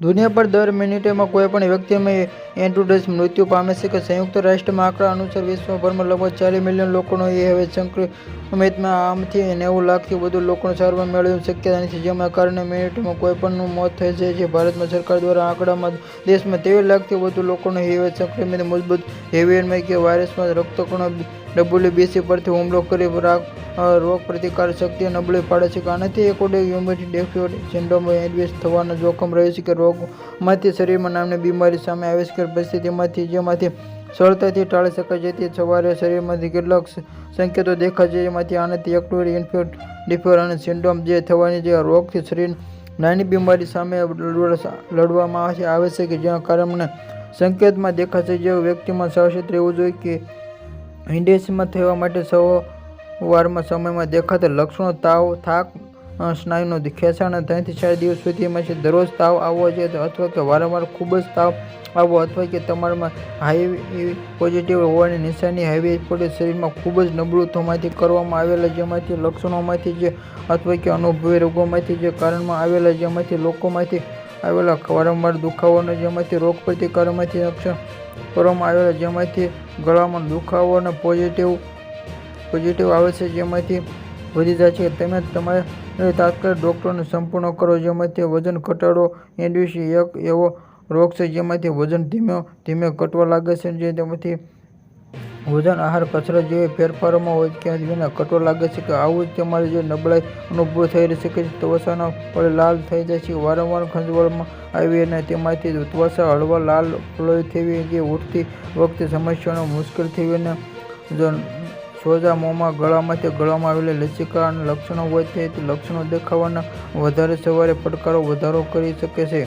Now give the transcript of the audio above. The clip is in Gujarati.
દુનિયા પર દર મિનિટેમાં કોઈ પણ વ્યક્તિમાં એન્ટ્રોડસ મૃત્યુ પામે છે કે સંયુક્ત રાષ્ટ્રમાં આંકડા અનુસાર વિશ્વભરમાં લગભગ ચાલીસ મિલિયન લોકોનો એ હવે સંક્રમિતમાં આમથી નેવું લાખથી વધુ લોકોને સારવાર મેળવવાની શક્યતા નથી જેના કારણે મિનિટમાં કોઈ પણનું મોત થઈ જાય છે. ભારતમાં સરકાર દ્વારા આંકડામાં દેશમાં ત્રેવીસ લાખથી વધુ લોકોનો હેવે સંક્રમિત, મજબૂત હેવિયરમાં કે વાયરસમાં રક્તકણો ડબ્લ્યુબીસી પરથી હુમલો કરી રોગ પ્રતિકારક શક્તિ નબળી પાડે છે આનાથી એકોડિક હ્યુમિડિટી ડેફિયોડ સિન્ડ્રોમ એડવેસ થવાનું જોખમ રહે છે કે રોગમાંથી શરીરમાં નામની બીમારી સામે આવે છે પરિસ્થિતિમાંથી જેમાંથી સરળતાથી ટાળી શકાય જેથી સવારે શરીરમાંથી કેટલાક સંકેતો દેખાય છે જેમાંથી આનાથી એક્ટોરી ઇન્ફ્યુટ ડિફર અને સિન્ડ્રોમ જે થવાની જે રોગથી શરીર નાની બીમારી સામે લડવામાં આવે છે કે જેના કારણે સંકેતમાં દેખાશે. જે વ્યક્તિમાં સાવચેત રહેવું જોઈએ કે ઇન્ડેસમાં થવા માટે સવારમાં સમયમાં દેખાતા લક્ષણો તાવ, થાક સ્નાયુનો ખેંચાણ ત્રણથી ચાર દિવસ સુધીમાં છે દરરોજ તાવ આવવો છે અથવા કે વારંવાર ખૂબ જ તાવ આવવો અથવા કે તમારામાં હાઈ પોઝિટિવ હોવાની નિશાની હાઈવે પડે શરીરમાં ખૂબ જ નબળું કરવામાં આવેલા જેમાંથી લક્ષણોમાંથી જે અથવા કે અનુભવી રોગોમાંથી જે કારણમાં આવેલા જેમાંથી લોકોમાંથી આવેલા વારંવાર દુખાવાનો જેમાંથી રોગ પ્રતિકારમાંથી રક્ષણ કરવામાં આવેલા, જેમાંથી ગળામાં દુખાવો અને પોઝિટિવ પોઝિટિવ આવે છે, જેમાંથી વધી જાય છે. તમે તમારે તાત્કાલિક ડૉક્ટરને સંપૂર્ણ કરો, જેમાંથી વજન ઘટાડો એન્ડ્યુસી એક એવો રોગ છે જેમાંથી વજન ધીમે ધીમે ઘટવા લાગે છે જે તેમાંથી વજન, આહાર, કસરત જેવી ફેરફારોમાં હોય ત્યાં વિના કટો લાગે છે કે આવું જ તમારી જે નબળાઈ અનુભવ થઈ રહી શકે છે. ત્વચાના પડે લાલ થઈ જાય છે. વારંવાર ખંજવાળમાં આવી અને તેમાંથી ત્વચા હળવા, લાલ લોહી થવી જે ઉઠતી વખતે સમસ્યાનો મુશ્કેલ થવી અને સોજા મોંમાં ગળામાંથી ગળામાં આવેલા અને લક્ષણો હોય તે લક્ષણો દેખાવાના વધારે સવારે પડકારો વધારો કરી શકે છે.